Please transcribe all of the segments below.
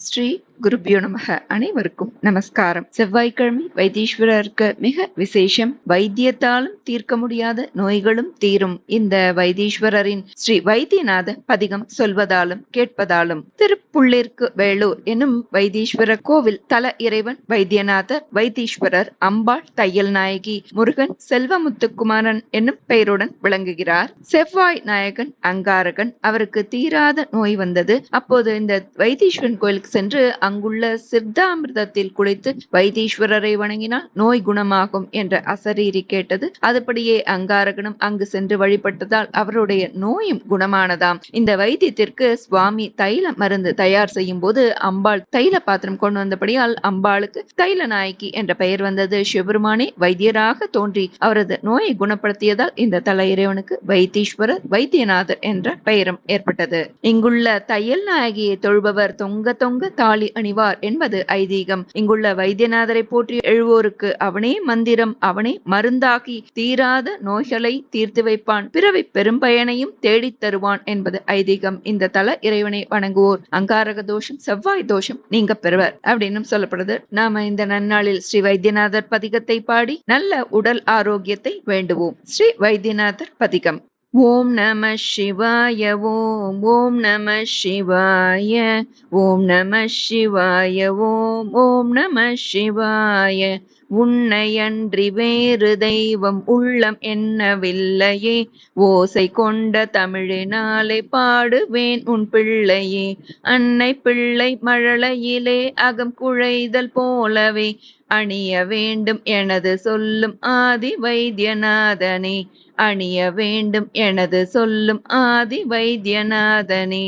ஸ்ரீ குருபியோ நமக. அனைவருக்கும் நமஸ்காரம். செவ்வாய்க்கிழமை வைத்தீஸ்வரருக்கு மிக விசேஷம். வைத்தியத்தாலும் தீர்க்க முடியாத நோய்களும் தீரும். இந்த வைத்தீஸ்வரரின் ஸ்ரீ வைத்தியநாத பதிகம் சொல்வதாலும் கேட்பதாலும் திருப்புள்ளிற்கு வேலூர் எனும் வைத்தீஸ்வரர் கோவில் தல இறைவன் வைத்தியநாதர் வைத்தீஸ்வரர் அம்பாள் தையல் நாயகி முருகன் செல்வமுத்துக்குமாரன் என்னும் பெயருடன் விளங்குகிறார். செவ்வாய் நாயகன் அங்காரகன். அவருக்கு தீராத நோய் வந்தது. அப்போது இந்த வைத்தீஸ்வரன் கோயிலுக்கு சென்று அங்குள்ள சித்தாமிர்தத்தில் குளித்து வைத்தீஸ்வரரை வணங்கினால் நோய் குணமாகும் என்ற அசரீரி கேட்டது. அதுபடியே அங்காரகனும் அங்கு சென்று வழிபட்டதால் அவருடைய நோயும் குணமானதாம். இந்த வைத்தியத்திற்கு சுவாமி தைல மருந்து தயார் செய்யும் போது அம்பாள் தைல பாத்திரம் கொண்டு வந்தபடியால் அம்பாளுக்கு தைல நாயக்கி என்ற பெயர் வந்தது. சிவபெருமானே வைத்தியராக தோன்றி அவரது நோயை குணப்படுத்தியதால் இந்த தல இறைவனுக்கு வைத்தீஸ்வரர் வைத்தியநாதர் என்ற பெயரும் ஏற்பட்டது. இங்குள்ள தையல் நாயகியை தொழுபவர் தொங்க தொங்க தாலி அணிவார் என்பது ஐதீகம். இங்குள்ள வைத்தியநாதரை போற்றி எழுவோருக்கு அவனே மந்திரம் அவனே மருந்தாகி தீராத நோய்களை தீர்த்து வைப்பான். பிறவி பெரும்பயனையும் தேடித் தருவான் என்பது ஐதீகம். இந்த தல இறைவனை வணங்குவோர். அங்காரக தோஷம் செவ்வாய் தோஷம் நீங்க பெறுவர். அப்படின்னு சொல்லப்படுது. நாம இந்த நன்னாளில் ஸ்ரீ வைத்தியநாதர் பதிகத்தை பாடி நல்ல உடல் ஆரோக்கியத்தை வேண்டுவோம். ஸ்ரீ வைத்தியநாதர் பதிகம். ஓம் நம சிவாய ஓம் ஓம் நம சிவாய ஓம் நம சிவாய ஓம் ஓம் நம சிவாய. உன்னையன்றி வேறு தெய்வம் உள்ளம் என்னவில்லையே. ஓசை கொண்ட தமிழினாலே பாடுவேன் உன் பிள்ளையே. அன்னை பிள்ளை மழலையிலே அகம் குழைதல் போலவே. அணிய வேண்டும் எனது சொல்லும் ஆதி வைத்தியநாதனே அணிய வேண்டும் எனது சொல்லும் ஆதி வைத்தியநாதனே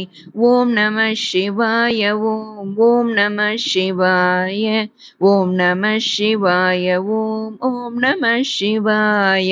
ஓம் நம சிவாய ஓம் ஓம் நம சிவாய ஓம் நம சிவாய ஓம் ஓம் நம சிவாய.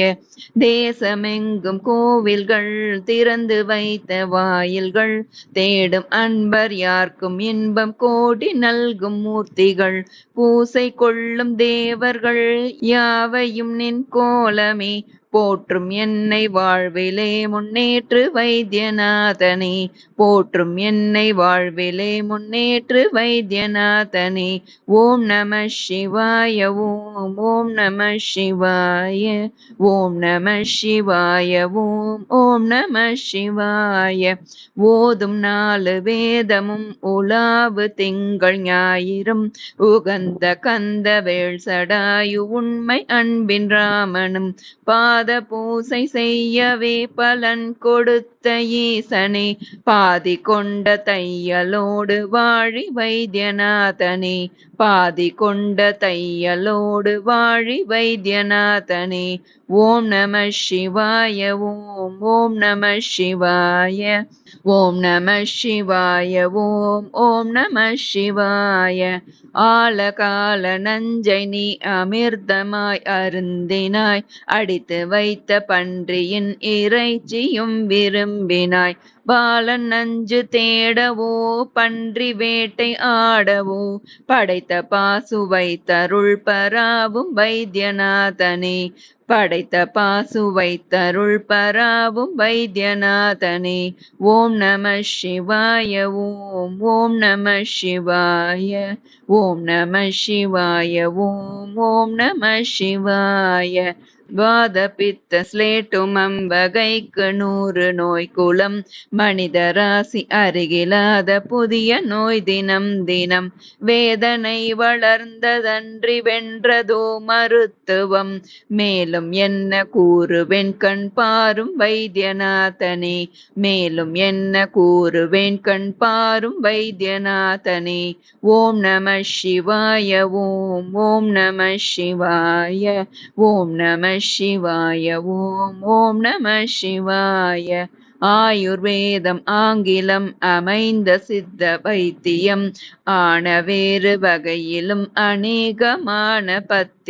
தேசமெங்கும் கோவில்கள் திறந்து வைத்த வாயில்கள் தேடும் அன்பர் யார்க்கும் இன்பம் கோடி நல்கும் மூர்த்திகள். பூசை கொள்ளும் தேவர்கள் யாவையும் நின் கோலமே. போற்றும் என்னை வாழ்விலே முன்னேற்று வைத்தியநாதனே. போற்றும் என்னை வாழ்விலே முன்னேற்று வைத்தியநாதனே. ஓம் நம சிவாய ஓம் ஓம் நம சிவாய ஓம் நம சிவாய ஓம் ஓம் நம சிவாய. ஓதும் நாலு வேதமும் உலாவு திங்கள் ஞாயிறும். உகந்த கந்த வேள் சடாயு உண்மை அன்பின் ராமனும். பாத பாத பூசை செய்யவே பலன் கொடுத்த ஈசனே. பாதி கொண்ட தையலோடு வாழி வைத்தியநாதனே. பாதி கொண்ட தையலோடு வாழி வைத்தியநாதனே. ஓம் நம சிவாய ஓம் ஓம் நம சிவாய ஓம் நம சிவாய ஓம் ஓம் நம சிவாய. ஆலகால நஞ்சை நீ அமிர்தமாய் அருந்தினாய். அடித்து வைத்த பன்றியின் இறைச்சியும் விரும்பினாய். பாலன் நஞ்சு தேடவோ பன்றி வேட்டை ஆடவோ படைத்த பாசுவை தருள் பராவும் வைத்தியநாதனே. படைத்த பாசுவை தருள் பராவும் வைத்தியநாதனே. ஓம் நம சிவாய ஓம் ஓம் நம சிவாய ஓம் நம சிவாய ஓம் ஓம் நம சிவாய. வாத பித்த ஸ்லேட்டும் அம்பகைக்கு நூறு நோய் குலம். மனித ராசி அருகிலாத புதிய நோய் தினம் தினம். வேதனை வளர்ந்ததன்றி வென்றதோ மருத்துவம். மேலும் என்ன கூறுவேன் கண் பாரும் வைத்தியநாதனே. மேலும் என்ன கூறுவேன் கண் பாரும் வைத்தியநாதனே. ஓம் நம சிவாய ஓம் ஓம் நம சிவாய ஓம் நம சிவாய ஓம் ஓம் நம சிவாய. ஆயுர்வேதம் ஆங்கிலம் அமைந்த சித்த வைத்தியம். ஆன வேறு வகையிலும் அநேகமான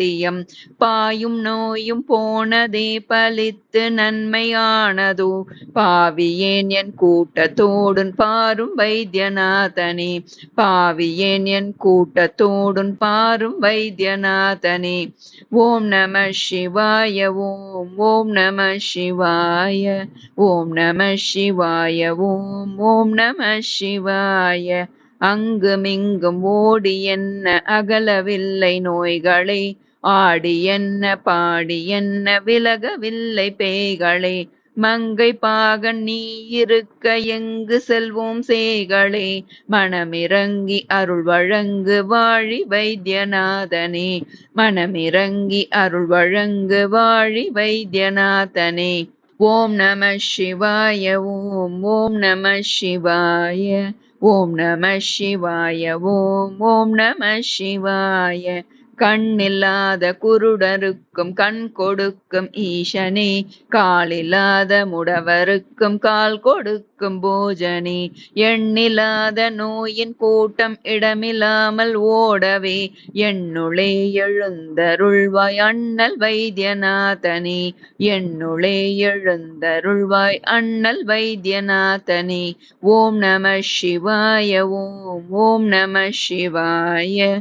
பத்தியம் பாயும் நோயும் போனதே பலித்து நன்மையானதோ. பாவியேன் என் கூட்டத்தோடுன் பாரும் வைத்தியநாதனே. பாவியேன் என் கூட்டத்தோடுன் பாரும் வைத்தியநாதனே. ஓம் நம சிவாய ஓம் ஓம் நம சிவாய ஓம் நம சிவாய ஓம் ஓம் நம சிவாய. அங்குமிங்கும் ஓடி என்ன அகலவில்லை நோய்களை. ஆடி என்ன பாடி என்ன விலகவில்லை பேய்களே. மங்கை பாகன் நீ இருக்க எங்கு செல்வோம் சேகளே மனமிறங்கி அருள் வழங்கு வாழி வைத்தியநாதனே. மனமிறங்கி அருள் வழங்கு வாழி வைத்தியநாதனே. ஓம் நம சிவாய ஓம் ஓம் நம சிவாய ஓம் நம சிவாய ஓம் ஓம் நம சிவாய. கண்ணில்லாத குருடருக்கும் கண் கொடுக்கும் ஈசனே காலில்லாத முடவருக்கும் கால் கொடுக்கும் போஜனே. எண்ணில்லாத நோயின் கூட்டம் இடமில்லாமல் ஓடவே என்னுளே எழுந்தருள்வாய் அண்ணல் வைத்தியநாதனே. என்னுளே எழுந்தருள்வாய் அண்ணல் வைத்தியநாதனே. ஓம் நம சிவாய ஓம் ஓம் நம சிவாய.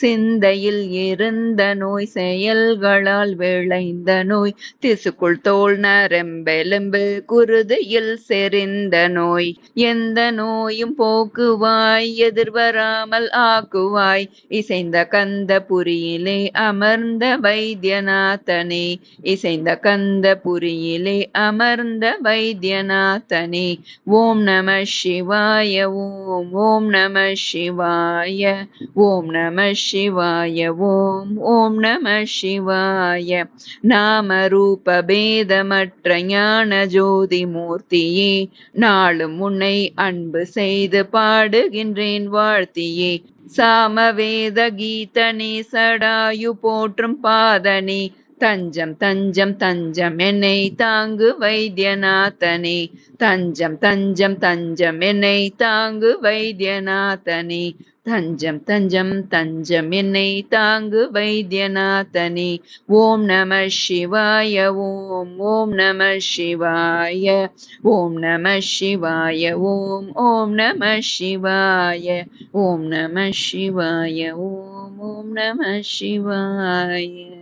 சிந்தையில் இருந்த நோய் செயல்களால் விளைந்த நோய் திசுக்குள் தோல் நரம்பெலும்பு குருதியில் செறிந்த நோய். எந்த நோயும் போக்குவாய் எதிர்வராமல் ஆக்குவாய். இசைந்த கந்த புரியிலே அமர்ந்த வைத்தியநாதனே. இசைந்த கந்த புரியிலே அமர்ந்த வைத்தியநாதனே. ஓம் நம சிவாய ஓம் ஓம் நம சிவாய ஓம் நம சிவாய ஓம் ஓம் நம சிவாய நாம ரூப பேதமற்ற ஞான ஜோதி மூர்த்தியே நாளும் உன்னை அன்பு செய்து பாடுகின்றேன் வாழ்த்தியே. சாமவேத கீதனே சடாயு போற்றும் பாதனே தஞ்சம் தஞ்சம் தஞ்சம். என்னை தாங்கு வைத்தியநாதனே. தஞ்சம் தஞ்சம் தஞ்சம். என்னை தாங்கு வைத்தியநாதனே. தஞ்சம் தஞ்சம் தஞ்சம். என்னை தாங்கு வைத்தியநாதனே. ஓம் நம சிவாய ஓம் ஓம் நம சிவாய ஓம் நம சிவாய ஓம் ஓம் நம சிவாய ஓம் நம சிவாய ஓம் ஓம் நம சிவாய.